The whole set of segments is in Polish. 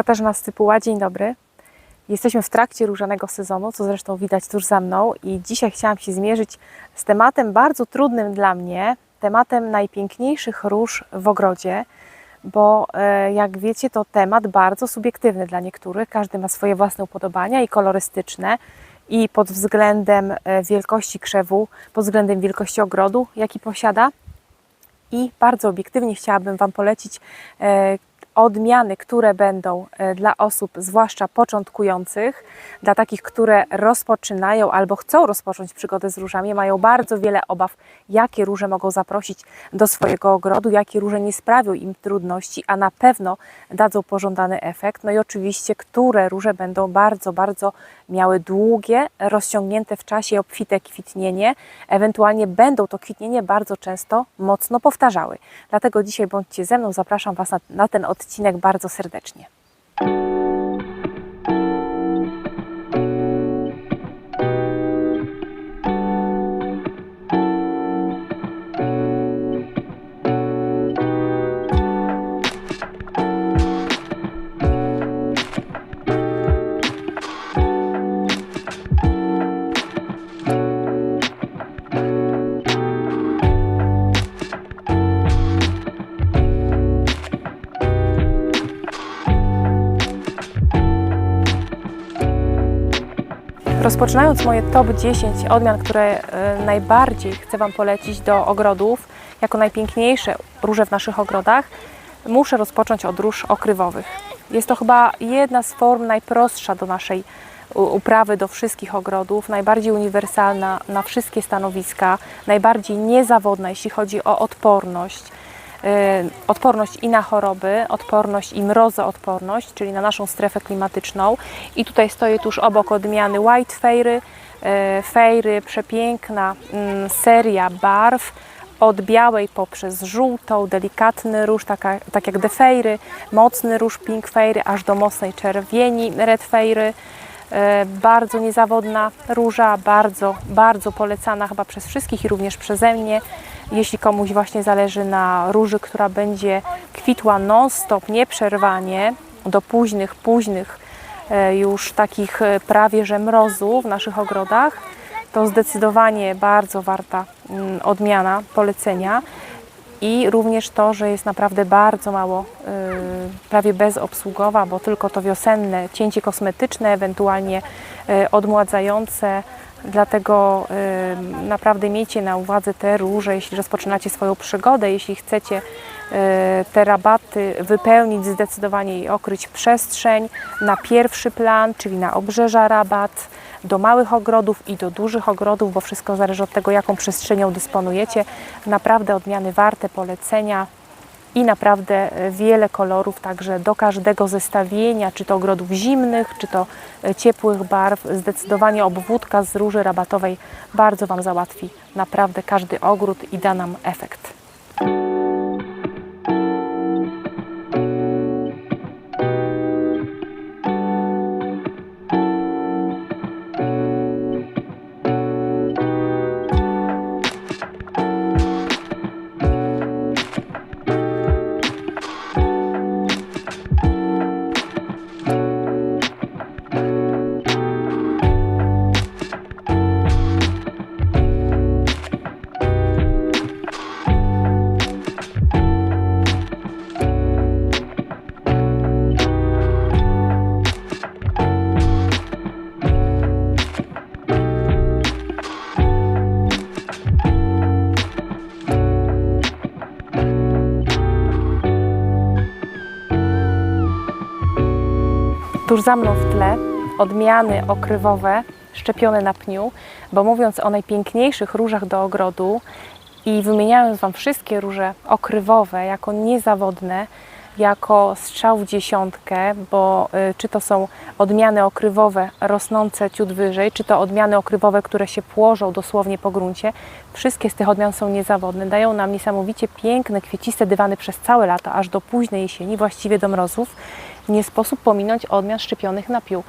Katarzyna Scypuła, dzień dobry. Jesteśmy w trakcie różanego sezonu, co zresztą widać tuż za mną i dzisiaj chciałam się zmierzyć z tematem bardzo trudnym dla mnie, tematem najpiękniejszych róż w ogrodzie, bo e, jak wiecie to temat bardzo subiektywny dla niektórych, każdy ma swoje własne upodobania i kolorystyczne i pod względem e, wielkości krzewu, pod względem wielkości ogrodu, jaki posiada, i bardzo obiektywnie chciałabym Wam polecić e, odmiany, które będą e, dla osób, zwłaszcza początkujących, dla takich, które rozpoczynają albo chcą rozpocząć przygodę z różami, mają bardzo wiele obaw, jakie róże mogą zaprosić do swojego ogrodu, jakie róże nie sprawią im trudności, a na pewno dadzą pożądany efekt. No i oczywiście, które róże będą bardzo, bardzo miały długie, rozciągnięte w czasie obfite kwitnienie, ewentualnie będą to kwitnienie bardzo często mocno powtarzały. Dlatego dzisiaj bądźcie ze mną, zapraszam Was na, na ten odcinek bardzo serdecznie. Rozpoczynając moje top 10 odmian, które e, najbardziej chcę Wam polecić do ogrodów, jako najpiękniejsze róże w naszych ogrodach, muszę rozpocząć od róż okrywowych. Jest to chyba jedna z form najprostsza do naszej uprawy, do wszystkich ogrodów, najbardziej uniwersalna na wszystkie stanowiska, najbardziej niezawodna, jeśli chodzi o odporność. Y, odporność i na choroby, odporność i mrozoodporność, czyli na naszą strefę klimatyczną. I tutaj stoję tuż obok odmiany White Fairy. Y, Fairy, przepiękna mm, seria barw, od białej poprzez żółtą, delikatny róż, taka, tak jak defejry, mocny róż pink fairy, aż do mocnej czerwieni red fairy. E, Bardzo niezawodna róża, bardzo, bardzo polecana chyba przez wszystkich i również przeze mnie. Jeśli komuś właśnie zależy na róży, która będzie kwitła non-stop, nieprzerwanie, do późnych, późnych e, już takich e, prawie że mrozu w naszych ogrodach, to zdecydowanie bardzo warta mm, odmiana, polecenia. I również to, że jest naprawdę bardzo mało, y, prawie bezobsługowa, bo tylko to wiosenne cięcie kosmetyczne, ewentualnie odmładzające. Dlatego naprawdę miejcie na uwadze te róże, jeśli rozpoczynacie swoją przygodę, jeśli chcecie y, te rabaty wypełnić zdecydowanie i okryć przestrzeń na pierwszy plan, czyli na obrzeża rabat, do małych ogrodów i do dużych ogrodów, bo wszystko zależy od tego, jaką przestrzenią dysponujecie. Naprawdę odmiany warte polecenia i naprawdę e, wiele kolorów, także do każdego zestawienia, czy to ogrodów zimnych, czy to e, ciepłych barw, zdecydowanie obwódka z róży rabatowej bardzo Wam załatwi naprawdę każdy ogród i da nam efekt. Tuż za mną w tle odmiany okrywowe szczepione na pniu, bo mówiąc o najpiękniejszych różach do ogrodu i wymieniając Wam wszystkie róże okrywowe jako niezawodne, jako strzał w dziesiątkę, bo y, czy to są odmiany okrywowe rosnące ciut wyżej, czy to odmiany okrywowe, które się płożą dosłownie po gruncie, wszystkie z tych odmian są niezawodne. Dają nam niesamowicie piękne, kwieciste dywany przez całe lata, aż do późnej jesieni, właściwie do mrozów. Nie sposób pominąć odmian szczepionych na piół.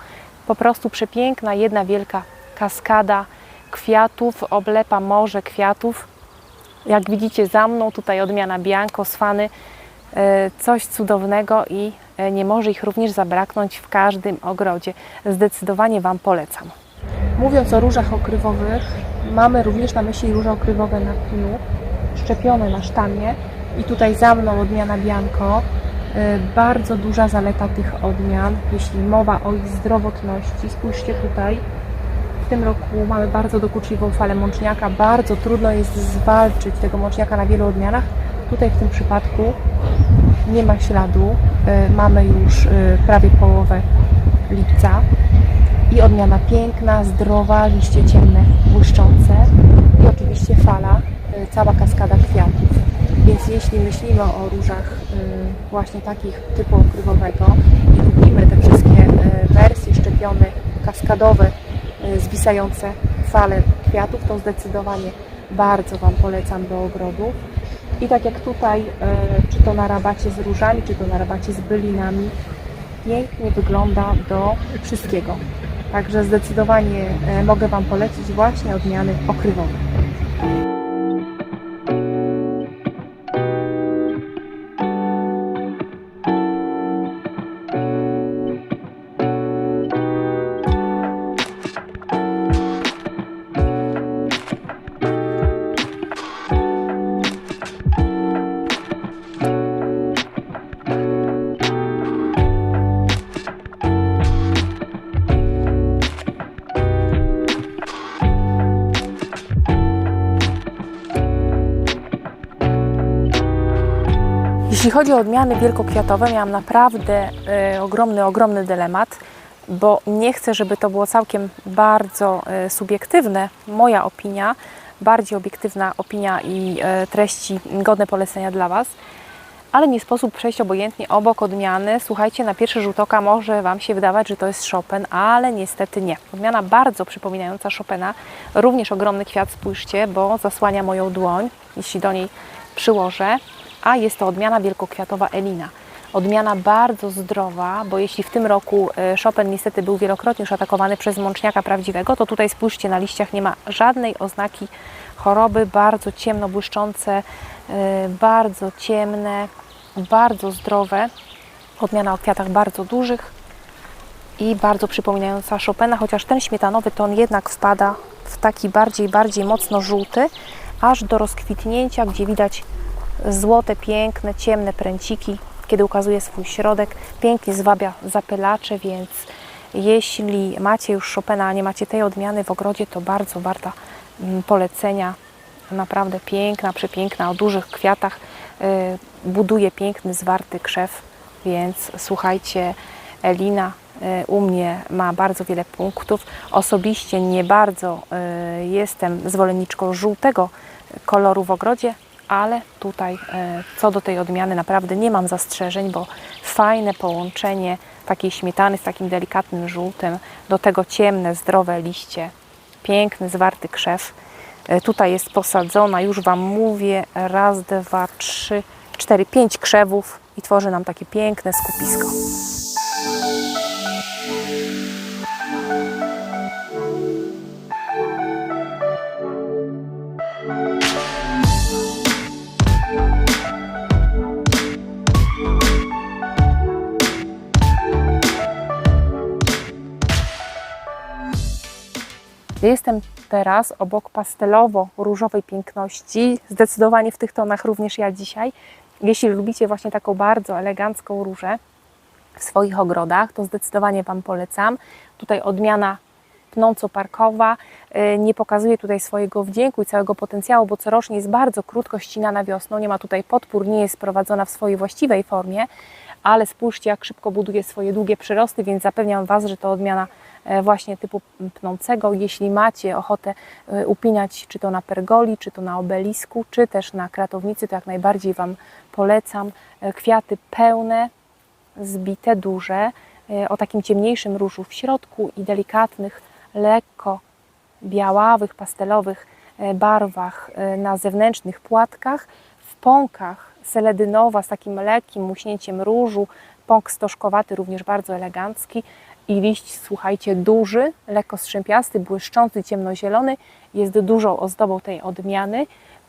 Po prostu przepiękna, jedna wielka kaskada kwiatów, oblepa morze kwiatów. Jak widzicie za mną, tutaj odmiana Bianco z Fany, e, coś cudownego i e, nie może ich również zabraknąć w każdym ogrodzie. Zdecydowanie Wam polecam. Mówiąc o różach okrywowych, mamy również na myśli róże okrywowe na pniu, szczepione na sztamie i tutaj za mną odmiana Bianco. E, Bardzo duża zaleta tych odmian, jeśli mowa o ich zdrowotności. Spójrzcie tutaj, w tym roku mamy bardzo dokuczliwą falę mączniaka. Bardzo trudno jest zwalczyć tego mączniaka na wielu odmianach. Tutaj w tym przypadku nie ma śladu. E, Mamy już e, prawie połowę lipca i odmiana piękna, zdrowa, liście ciemne, błyszczące i oczywiście fala, cała kaskada kwiatów. Więc jeśli myślimy o różach e, właśnie takich typu okrywowego i lubimy te wszystkie e, wersje szczepione, kaskadowe, e, zwisające fale kwiatów, to zdecydowanie bardzo Wam polecam do ogrodów. I tak jak tutaj, czy to na rabacie z różami, czy to na rabacie z bylinami, pięknie wygląda do wszystkiego. Także zdecydowanie mogę Wam polecić właśnie odmiany okrywowe. Jeśli chodzi o odmiany wielkokwiatowe, miałam naprawdę e, ogromny, ogromny dylemat, bo nie chcę, żeby to było całkiem bardzo e, subiektywne, moja opinia, bardziej obiektywna opinia i e, treści godne polecenia dla Was, ale nie sposób przejść obojętnie obok odmiany. Słuchajcie, na pierwszy rzut oka może Wam się wydawać, że to jest Chopin, ale niestety nie. Odmiana bardzo przypominająca Chopina, również ogromny kwiat, spójrzcie, bo zasłania moją dłoń, jeśli do niej przyłożę a jest to odmiana wielkokwiatowa Elina. Odmiana bardzo zdrowa, bo jeśli w tym roku e, Chopin niestety był wielokrotnie już atakowany przez mączniaka prawdziwego, to tutaj spójrzcie, na liściach nie ma żadnej oznaki choroby, bardzo ciemno błyszczące, e, bardzo ciemne, bardzo zdrowe. Odmiana o kwiatach bardzo dużych i bardzo przypominająca Chopina, chociaż ten śmietanowy ton jednak wpada w taki bardziej, bardziej mocno żółty, aż do rozkwitnięcia, gdzie widać złote, piękne, ciemne pręciki, kiedy ukazuje swój środek. Pięknie zwabia zapylacze, więc jeśli macie już Chopina, a nie macie tej odmiany w ogrodzie, to bardzo warta mm, polecenia. Naprawdę piękna, przepiękna, o dużych kwiatach. y, Buduje piękny, zwarty krzew, więc słuchajcie, Elina y, u mnie ma bardzo wiele punktów. Osobiście nie bardzo y, jestem zwolenniczką żółtego koloru w ogrodzie, ale tutaj e, co do tej odmiany naprawdę nie mam zastrzeżeń, bo fajne połączenie takiej śmietany z takim delikatnym żółtym, do tego ciemne, zdrowe liście, piękny, zwarty krzew. E, Tutaj jest posadzona, już Wam mówię, raz, dwa, trzy, cztery, pięć krzewów i tworzy nam takie piękne skupisko. Jestem teraz obok pastelowo-różowej piękności, zdecydowanie w tych tonach również ja dzisiaj. Jeśli lubicie właśnie taką bardzo elegancką różę w swoich ogrodach, to zdecydowanie Wam polecam. Tutaj odmiana pnąco-parkowa y, nie pokazuje tutaj swojego wdzięku i całego potencjału, bo corocznie jest bardzo krótko ścinana wiosną, nie ma tutaj podpór, nie jest prowadzona w swojej właściwej formie, ale spójrzcie jak szybko buduje swoje długie przyrosty, więc zapewniam Was, że to odmiana e, właśnie typu pnącego. Jeśli macie ochotę e, upinać czy to na pergoli, czy to na obelisku, czy też na kratownicy, to jak najbardziej Wam polecam. E, Kwiaty pełne, zbite, duże, o takim ciemniejszym różu w środku i delikatnych, lekko białawych, pastelowych e, barwach e, na zewnętrznych płatkach, w pąkach seledynowa z takim lekkim muśnięciem różu, pąk stożkowaty również bardzo elegancki i liść, słuchajcie, duży, lekko strzępiasty, błyszczący, ciemnozielony, jest dużą ozdobą tej odmiany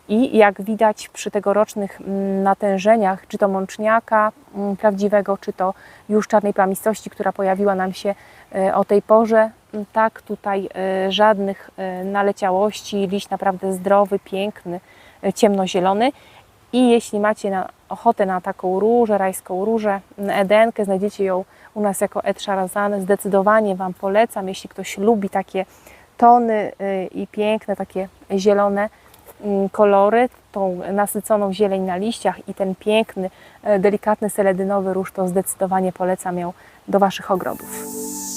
I jak widać przy tegorocznych mm, natężeniach, czy to mączniaka mm, prawdziwego, czy to już czarnej plamistości, która pojawiła nam się e, o tej porze, tak tutaj e, żadnych e, naleciałości, liść naprawdę zdrowy, piękny, e, ciemnozielony. I jeśli macie na, ochotę na taką różę, rajską różę, edenkę, znajdziecie ją u nas jako Ed Sharazan, zdecydowanie Wam polecam, jeśli ktoś lubi takie tony i piękne, takie zielone kolory, tą nasyconą zieleń na liściach i ten piękny, delikatny seledynowy róż, to zdecydowanie polecam ją do Waszych ogrodów.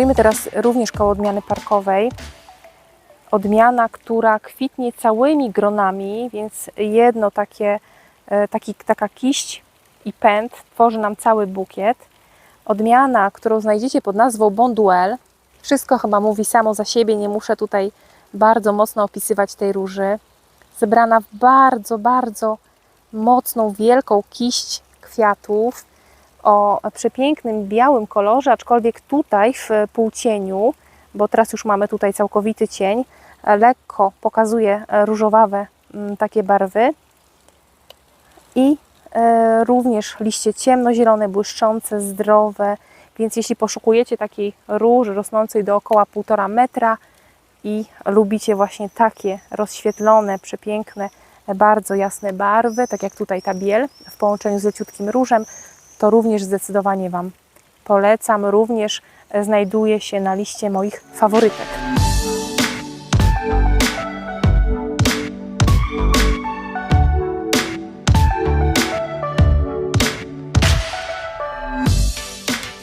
Stoimy teraz również koło odmiany parkowej. Odmiana, która kwitnie całymi gronami, więc jedno takie, e, taki, taka kiść i pęd tworzy nam cały bukiet. Odmiana, którą znajdziecie pod nazwą Bonduelle. Wszystko chyba mówi samo za siebie, nie muszę tutaj bardzo mocno opisywać tej róży. Zebrana w bardzo, bardzo mocną, wielką kiść kwiatów o przepięknym białym kolorze, aczkolwiek tutaj w półcieniu, bo teraz już mamy tutaj całkowity cień, lekko pokazuje różowawe mm, takie barwy. I e, również liście ciemnozielone, błyszczące, zdrowe, więc jeśli poszukujecie takiej róży rosnącej dookoła 1,5 metra i lubicie właśnie takie rozświetlone, przepiękne, bardzo jasne barwy, tak jak tutaj ta biel w połączeniu z leciutkim różem, to również zdecydowanie Wam polecam. Również e, znajduje się na liście moich faworytek.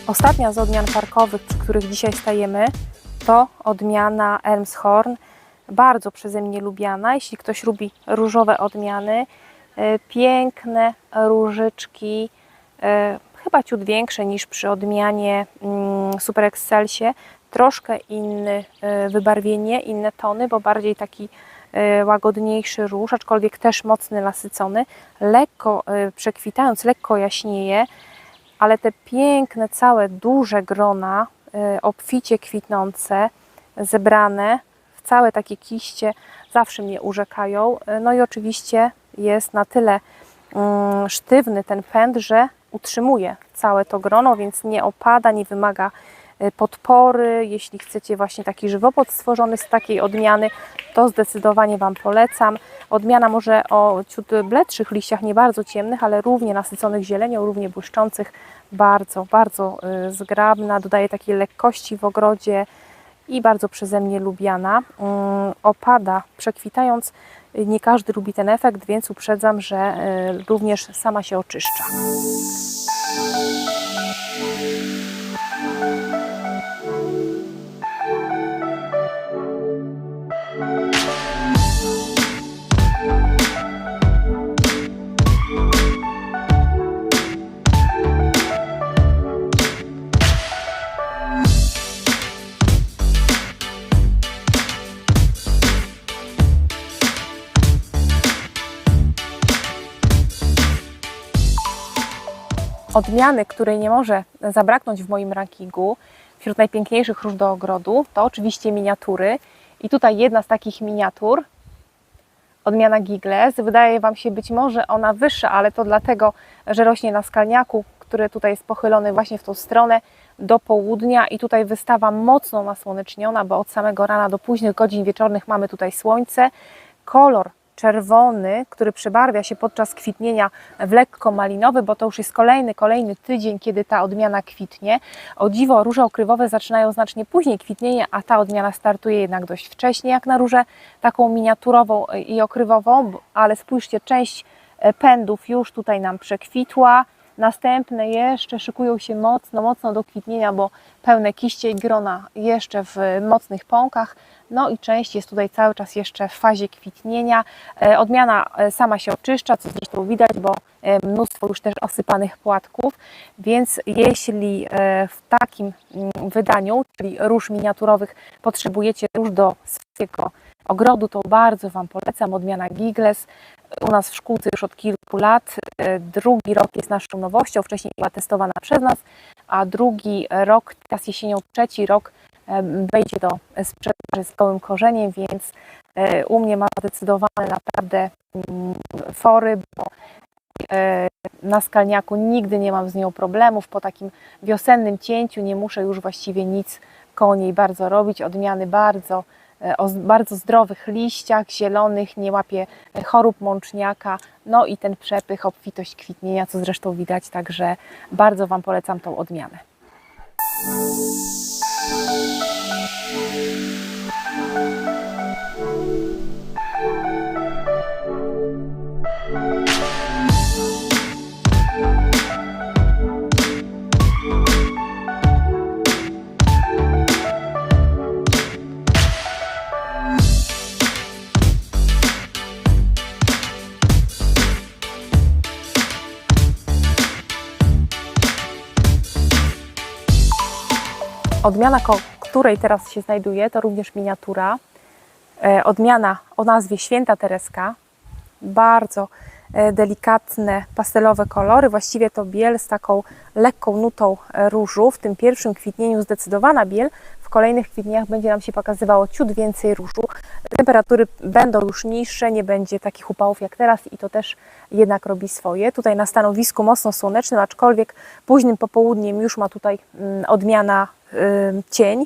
Ostatnia z odmian parkowych, przy których dzisiaj stajemy, to odmiana Elmshorn. Bardzo przeze mnie lubiana. Jeśli ktoś lubi różowe odmiany, e, piękne różyczki, chyba ciut większe niż przy odmianie mm, Super Excelsie. Troszkę inny e, wybarwienie, inne tony, bo bardziej taki e, łagodniejszy róż, aczkolwiek też mocny, nasycony. Lekko e, przekwitając, lekko jaśnieje, ale te piękne, całe, duże grona, e, obficie kwitnące, zebrane w całe takie kiście, zawsze mnie urzekają. E, No i oczywiście jest na tyle mm, sztywny ten pęd, że utrzymuje całe to grono, więc nie opada, nie wymaga e, podpory. Jeśli chcecie właśnie taki żywopłot stworzony z takiej odmiany, to zdecydowanie Wam polecam. Odmiana może o ciut bledszych liściach, nie bardzo ciemnych, ale równie nasyconych zielenią, równie błyszczących. Bardzo, bardzo y, zgrabna, dodaje takiej lekkości w ogrodzie i bardzo przeze mnie lubiana. Mm, Opada przekwitając. Nie każdy lubi ten efekt, więc uprzedzam, że y, również sama się oczyszcza. Odmiany, której nie może zabraknąć w moim rankingu wśród najpiękniejszych róż do ogrodu, to oczywiście miniatury. I tutaj jedna z takich miniatur, odmiana Gigles. Wydaje Wam się być może ona wyższa, ale to dlatego, że rośnie na skalniaku, który tutaj jest pochylony właśnie w tą stronę do południa i tutaj wystawa mocno nasłoneczniona, bo od samego rana do późnych godzin wieczornych mamy tutaj słońce. Kolor czerwony, który przebarwia się podczas kwitnienia w lekko malinowy, bo to już jest kolejny, kolejny tydzień, kiedy ta odmiana kwitnie. O dziwo, róże okrywowe zaczynają znacznie później kwitnienie, a ta odmiana startuje jednak dość wcześnie, jak na różę taką miniaturową i okrywową, ale spójrzcie, część pędów już tutaj nam przekwitła, Następne jeszcze szykują się mocno, mocno do kwitnienia, bo pełne kiście i grona jeszcze w mocnych pąkach. No i część jest tutaj cały czas jeszcze w fazie kwitnienia. E, Odmiana e, sama się oczyszcza, co zresztą widać, bo e, mnóstwo już też osypanych płatków, więc jeśli w takim mm, wydaniu, czyli róż miniaturowych, potrzebujecie róż do swojego ogrodu, to bardzo Wam polecam odmiana Gigles. U nas w szkółce już od kilku lat. Drugi rok jest naszą nowością, wcześniej była testowana przez nas, a drugi rok, teraz jesienią, trzeci rok wejdzie do sprzedaży z gołym korzeniem, więc e, u mnie ma zdecydowane naprawdę mm, fory, bo e, na skalniaku nigdy nie mam z nią problemów. Po takim wiosennym cięciu nie muszę już właściwie nic koło bardzo robić. Odmiany bardzo, o z- bardzo zdrowych liściach, zielonych, nie łapie e, chorób mączniaka. No i ten przepych, obfitość kwitnienia, co zresztą widać, także bardzo Wam polecam tą odmianę. Odmiana, której teraz się znajduje, to również miniatura. E, Odmiana o nazwie Święta Tereska. Bardzo e, delikatne, pastelowe kolory. Właściwie to biel z taką lekką nutą e, różu. W tym pierwszym kwitnieniu zdecydowana biel. W kolejnych kwitnieniach będzie nam się pokazywało ciut więcej różu. Temperatury będą już niższe, nie będzie takich upałów jak teraz i to też jednak robi swoje. Tutaj na stanowisku mocno słonecznym, aczkolwiek późnym popołudniem już ma tutaj mm, odmiana cień.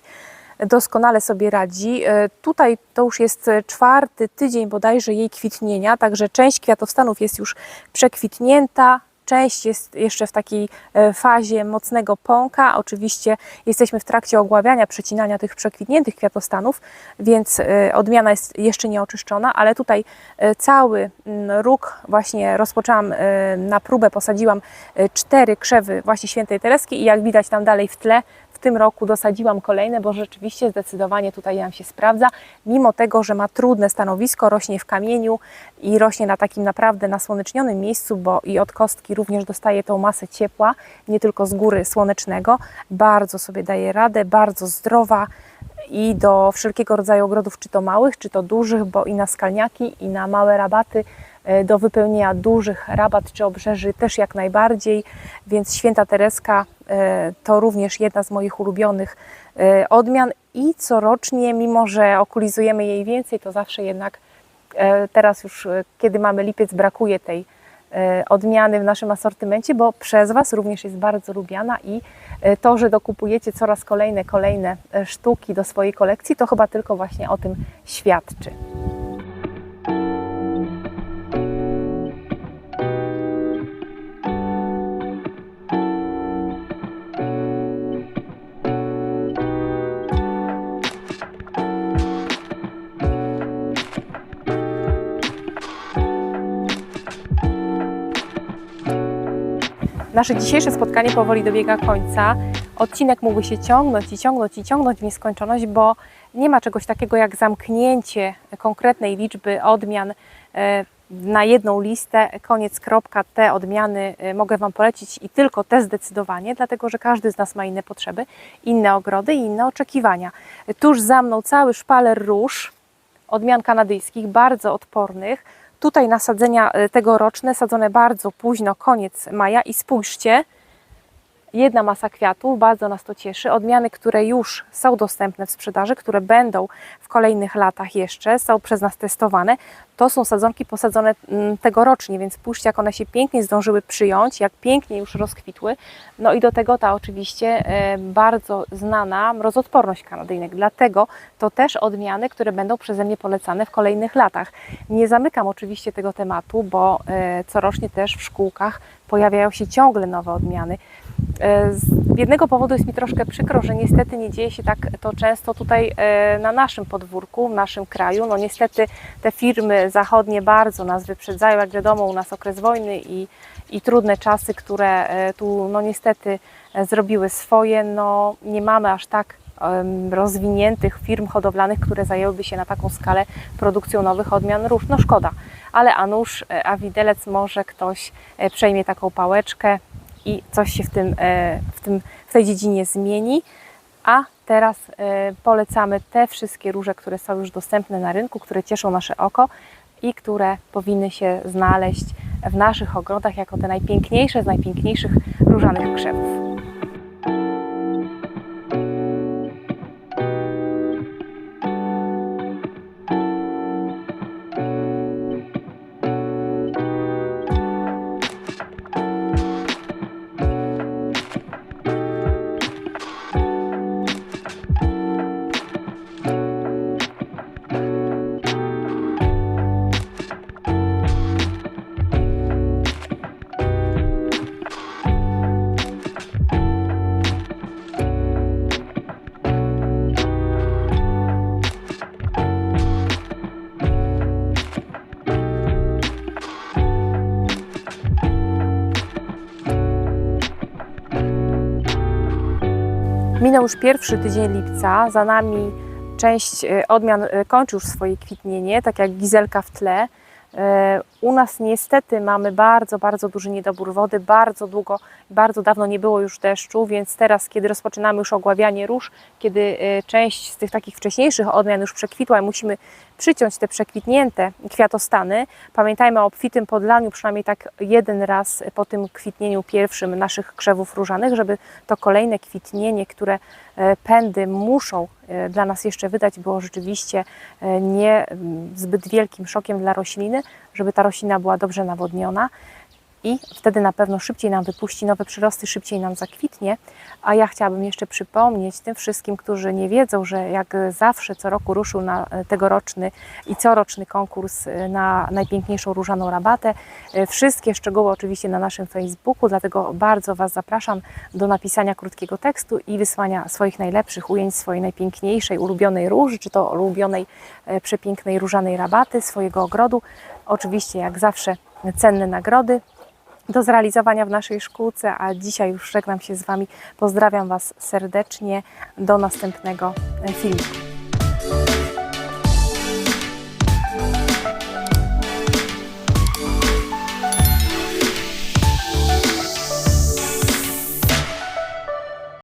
Doskonale sobie radzi. Y, Tutaj to już jest czwarty tydzień bodajże jej kwitnienia, także część kwiatostanów jest już przekwitnięta, część jest jeszcze w takiej e, fazie mocnego pąka. Oczywiście jesteśmy w trakcie ogławiania, przecinania tych przekwitniętych kwiatostanów, więc e, odmiana jest jeszcze nie oczyszczona, ale tutaj e, cały mm, róg właśnie rozpoczęłam na próbę, posadziłam cztery krzewy właśnie świętej Tereski i jak widać tam dalej w tle, tym roku dosadziłam kolejne, bo rzeczywiście zdecydowanie tutaj nam się sprawdza, mimo tego, że ma trudne stanowisko, rośnie w kamieniu i rośnie na takim naprawdę nasłonecznionym miejscu, bo i od kostki również dostaje tą masę ciepła, nie tylko z góry słonecznego, bardzo sobie daje radę, bardzo zdrowa i do wszelkiego rodzaju ogrodów, czy to małych, czy to dużych, bo i na skalniaki, i na małe rabaty, do wypełnienia dużych rabat czy obrzeży też jak najbardziej, więc Święta Tereska e, to również jedna z moich ulubionych e, odmian i corocznie, mimo że okulizujemy jej więcej, to zawsze jednak e, teraz już, e, kiedy mamy lipiec, brakuje tej e, odmiany w naszym asortymencie, bo przez Was również jest bardzo lubiana i e, to, że dokupujecie coraz kolejne, kolejne e, sztuki do swojej kolekcji, to chyba tylko właśnie o tym świadczy. Nasze dzisiejsze spotkanie powoli dobiega końca. Odcinek mógłby się ciągnąć i ciągnąć i ciągnąć w nieskończoność, bo nie ma czegoś takiego jak zamknięcie konkretnej liczby odmian e, na jedną listę, koniec, kropka, te odmiany e, mogę Wam polecić i tylko te zdecydowanie, dlatego że każdy z nas ma inne potrzeby, inne ogrody i inne oczekiwania. Tuż za mną cały szpaler róż, odmian kanadyjskich, bardzo odpornych. Tutaj nasadzenia e, tegoroczne, sadzone bardzo późno, koniec maja i spójrzcie, jedna masa kwiatów, bardzo nas to cieszy. Odmiany, które już są dostępne w sprzedaży, które będą w kolejnych latach jeszcze, są przez nas testowane, to są sadzonki posadzone mm, tegorocznie, więc spójrzcie, jak one się pięknie zdążyły przyjąć, jak pięknie już rozkwitły. No i do tego ta oczywiście e, bardzo znana mrozodporność kanadyjnek. Dlatego to też odmiany, które będą przeze mnie polecane w kolejnych latach. Nie zamykam oczywiście tego tematu, bo e, corocznie też w szkółkach pojawiają się ciągle nowe odmiany. E, z- jednego powodu jest mi troszkę przykro, że niestety nie dzieje się tak to często tutaj na naszym podwórku, w naszym kraju. No niestety te firmy zachodnie bardzo nas wyprzedzają, jak wiadomo u nas okres wojny i, i trudne czasy, które e, tu no niestety e, zrobiły swoje. No nie mamy aż tak rozwiniętych firm hodowlanych, które zajęłyby się na taką skalę produkcją nowych odmian róż. No szkoda, ale a nuż, e, a widelec może ktoś przejmie taką pałeczkę i coś się w, tym, w, tym, w tej dziedzinie zmieni. A teraz polecamy te wszystkie róże, które są już dostępne na rynku, które cieszą nasze oko i które powinny się znaleźć w naszych ogrodach jako te najpiękniejsze z najpiękniejszych różanych krzewów. Minął już pierwszy tydzień lipca, za nami część e, odmian e, kończy już swoje kwitnienie, tak jak gizelka w tle. E, U nas niestety mamy bardzo, bardzo duży niedobór wody, bardzo długo, bardzo dawno nie było już deszczu, więc teraz, kiedy rozpoczynamy już ogławianie róż, kiedy część z tych takich wcześniejszych odmian już przekwitła i musimy przyciąć te przekwitnięte kwiatostany, pamiętajmy o obfitym podlaniu przynajmniej tak jeden raz po tym kwitnieniu pierwszym naszych krzewów różanych, żeby to kolejne kwitnienie, które e, pędy muszą e, dla nas jeszcze wydać, było rzeczywiście e, nie mm, zbyt wielkim szokiem dla rośliny, żeby ta roślina była dobrze nawodniona i wtedy na pewno szybciej nam wypuści nowe przyrosty, szybciej nam zakwitnie. A ja chciałabym jeszcze przypomnieć tym wszystkim, którzy nie wiedzą, że jak zawsze co roku ruszył na e, tegoroczny i coroczny konkurs e, na najpiękniejszą różaną rabatę. E, Wszystkie szczegóły oczywiście na naszym Facebooku, dlatego bardzo Was zapraszam do napisania krótkiego tekstu i wysłania swoich najlepszych ujęć swojej najpiękniejszej, ulubionej róży, czy to ulubionej, przepięknej różanej rabaty, swojego ogrodu. Oczywiście, jak zawsze, cenne nagrody do zrealizowania w naszej szkółce, a dzisiaj już żegnam się z Wami. Pozdrawiam Was serdecznie. Do następnego filmu.